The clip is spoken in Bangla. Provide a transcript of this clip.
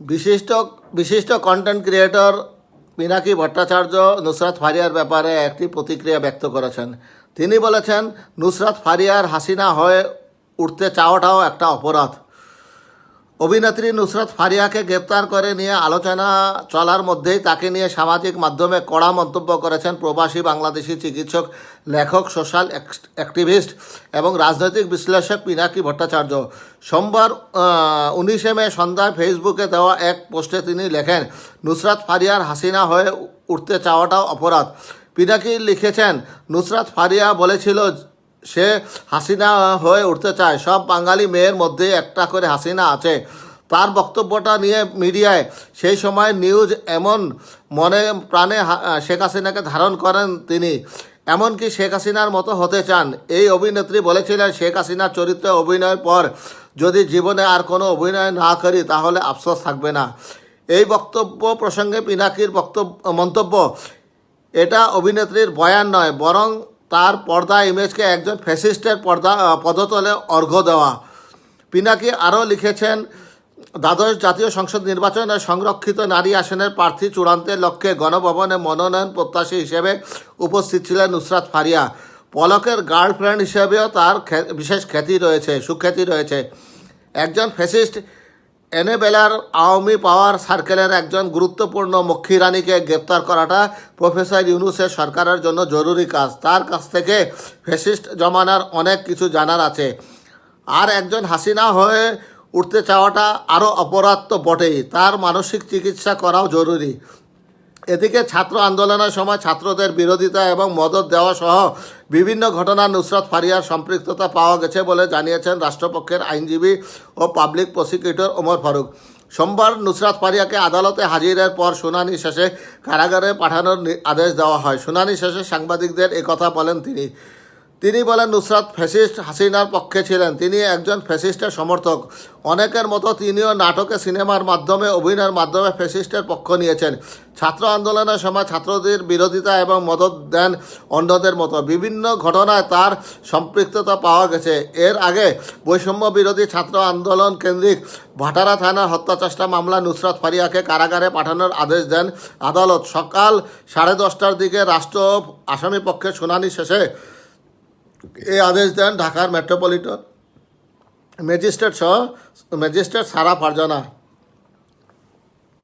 বিশিষ্ট বিশিষ্ট কন্টেন্ট ক্রিয়েটর পিনাকি ভট্টাচার্য নুসরাত ফারিয়ার ব্যাপারে একটি প্রতিক্রিয়া ব্যক্ত করেছেন। তিনি বলেছেন, নুসরাত ফারিয়ার হাসিনা হয়ে উঠতে চাওয়াটাও একটা অপরাধ। অভিনেত্রী নুসরাত ফারিয়াকে গ্রেপ্তার করে নিয়ে আলোচনা চলার মধ্যেই তাকে নিয়ে সামাজিক মাধ্যমে কড়া মন্তব্য করেছেন প্রবাসী বাংলাদেশি চিকিৎসক, লেখক, সোশ্যাল অ্যাক্টিভিস্ট এবং রাজনৈতিক বিশ্লেষক পিনাকি ভট্টাচার্য। সোমবার উনিশে মে সন্ধ্যায় ফেসবুকে দেওয়া এক পোস্টে তিনি লেখেন, নুসরাত ফারিয়ার হাসিনা হয়ে উঠতে চাওয়াটাও অপরাধ। পিনাকি লিখেছেন, নুসরাত ফারিয়া বলেছিল সে হাসিনা হয়ে উঠতে চায়। সব বাঙালি মেয়ের মধ্যে একটা করে হাসিনা আছে। তার বক্তব্যটা নিয়ে মিডিয়ায় সেই সময় নিউজ এমন মনে প্রাণে শেখ হাসিনাকে ধারণ করেন তিনি, এমনকি শেখ হাসিনার মতো হতে চান। এই অভিনেত্রী বলেছিলেন, শেখ হাসিনার চরিত্রে অভিনয়ের পর যদি জীবনে আর কোনো অভিনয় না করি, তাহলে আফসোস থাকবে না। এই বক্তব্য প্রসঙ্গে পিনাকির বক্তব্য, মন্তব্য, এটা অভিনেত্রীর বয়ান নয়, বরং তার পর্দা ইমেজকে একজন ফ্যাসিস্টের পর্দা পদতলে অর্ঘ্য দেওয়া। পিনাকি আরও লিখেছেন, দ্বাদশ জাতীয় সংসদ নির্বাচনে সংরক্ষিত নারী আসনের প্রার্থী চূড়ান্তের লক্ষ্যে গণভবনে মনোনয়ন প্রত্যাশী হিসেবে উপস্থিত ছিলেন নুসরাত ফারিয়া। পলকের গার্লফ্রেন্ড হিসেবেও তার বিশেষ খ্যাতি রয়েছে, সুখ্যাতি রয়েছে। একজন ফ্যাসিস্ট এনেবেলার আওয়ামী পাওয়ার সার্কেলের একজন গুরুত্বপূর্ণ মক্ষী রানীকে গ্রেপ্তার করাটা প্রফেসর ইউনুসের সরকারের জন্য জরুরি কাজ। তার কাছ থেকে ফেসিস্ট জমানার অনেক কিছু জানার আছে। আর একজন হাসিনা হয়ে উঠতে চাওয়াটা আরও অপরাধ তো বটেই। তার মানসিক চিকিৎসা করাও জরুরি। এদিকে ছাত্র আন্দোলনের সময় ছাত্রদের বিরোধিতা এবং মদত দেওয়া সহ বিভিন্ন ঘটনা নুসরাত ফারিয়ার সম্পৃক্ততা পাওয়া গেছে বলে জানিয়েছেন রাষ্ট্রপক্ষের আইনজীবী ও পাবলিক প্রসিকিউটর ওমর ফারুক। সোমবার নুসরাত ফারিয়াকে আদালতে হাজিরের পর শুনানি শেষে কারাগারে পাঠানোর আদেশ দেওয়া হয়। শুনানি শেষে সাংবাদিকদের একথা বলেন তিনি। তিনি বলেন, নুসরাত ফ্যাসিস্ট হাসিনার পক্ষে ছিলেন। তিনি একজন ফ্যাসিস্টের সমর্থক। অনেকের মতো তিনিও নাটকে সিনেমার মাধ্যমে, অভিনয়ের মাধ্যমে ফ্যাসিস্টের পক্ষ নিয়েছেন। ছাত্র আন্দোলনের সময় ছাত্রদের বিরোধিতা এবং মদত দেন অন্যদের মতো। বিভিন্ন ঘটনায় তার সম্পৃক্ততা পাওয়া গেছে। এর আগে বৈষম্য বিরোধী ছাত্র আন্দোলন কেন্দ্রিক ভাটারা থানার হত্যাচেষ্টা মামলা নুসরাত ফারিয়াকে কারাগারে পাঠানোর আদেশ দেন আদালত। সকাল সাড়ে দশটার দিকে রাষ্ট্র আসামি পক্ষে শুনানি শেষে এই আদেশ দেন ঢাকার মেট্রোপলিটন। ম্যাজিস্ট্রেট সহ ম্যাজিস্ট্রেট সারা ফারজানা।